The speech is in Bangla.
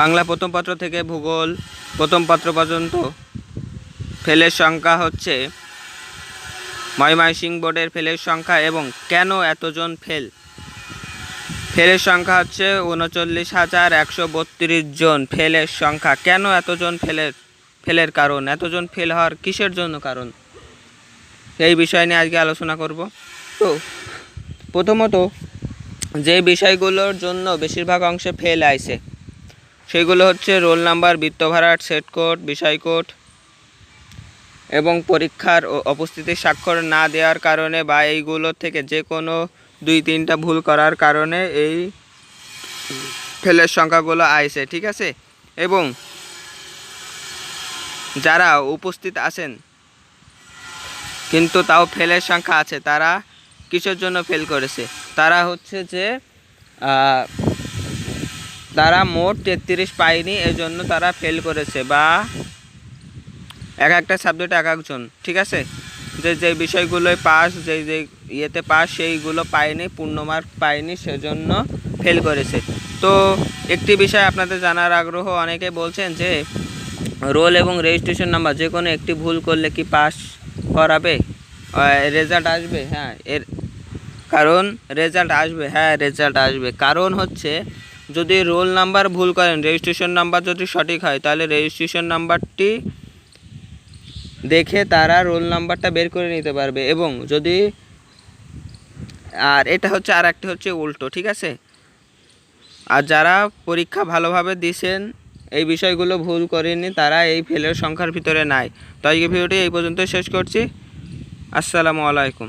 বাংলা প্রথম পত্র থেকে ভূগোল প্রথম পত্র পর্যন্ত ফেলের সংখ্যা হচ্ছে ময়মনসিংহ বোর্ডের ফেলের সংখ্যা এবং কেন এতজন ফেল? ফেলের সংখ্যা হচ্ছে উনচল্লিশ হাজার একশো বত্রিশ জন ফেলের সংখ্যা। কেন এতজন ফেলের ফেলের কারণ? এতজন ফেল হওয়ার কিসের জন্য কারণ? সেই বিষয় নিয়ে আজকে আলোচনা করব। তো প্রথমত যে বিষয়গুলোর জন্য বেশিরভাগ অংশে ফেল আইছে সেগুলো হচ্ছে রোল নাম্বার বৃত্তভাড়াট সেট কোড, বিষয় কোড এবং পরীক্ষার উপস্থিতির স্বাক্ষর না দেওয়ার কারণে বা এইগুলোর থেকে যে কোনো দুই তিনটা ভুল করার কারণে এই ফেলের সংখ্যাগুলো আইছে ঠিক আছে? এবং যারা উপস্থিত আছেন, কিন্তু তাও ফেলের সংখ্যা আছে, তারা কিসের জন্য ফেল করেছে? তারা হচ্ছে যে তারা মোট তেত্রিশ পায়নি এজন্য তারা ফেল করেছে, বা এক একটা সাবজেক্ট এক একজন, ঠিক আছে? যে যে বিষয়গুলোয় পাস যে যে ইয়েতে পাস সেইগুলো পায়নি, পূর্ণ মার্ক পায়নি, সেজন্য ফেল করেছে। তো একটি বিষয় আপনাদের জানার আগ্রহ, অনেকে বলছেন যে রোল এবং রেজিস্ট্রেশন নাম্বার যে কোনো একটি ভুল করলে কি পাস করাবে? রেজাল্ট আসবে হ্যাঁ এর কারণ রেজাল্ট আসবে হ্যাঁ রেজাল্ট আসবে। কারণ হচ্ছে যদি রোল নাম্বার ভুল করেন রেজিস্ট্রেশন নাম্বার যদি সঠিক হয়, তাহলে রেজিস্ট্রেশন নাম্বারটি দেখে তারা রোল নাম্বারটা বের করে নিতে পারবে। এবং যদি, আর এটা হচ্ছে আর একটা হচ্ছে উল্টো, ঠিক আছে? আর যারা পরীক্ষা ভালোভাবে দিছেন, এই বিষয়গুলো ভুল করেনি তারা এই ফেলের সংখ্যার ভিতরে নাই। তো আজকে ভিডিওটি এই পর্যন্ত শেষ করছি। আসসালামু আলাইকুম।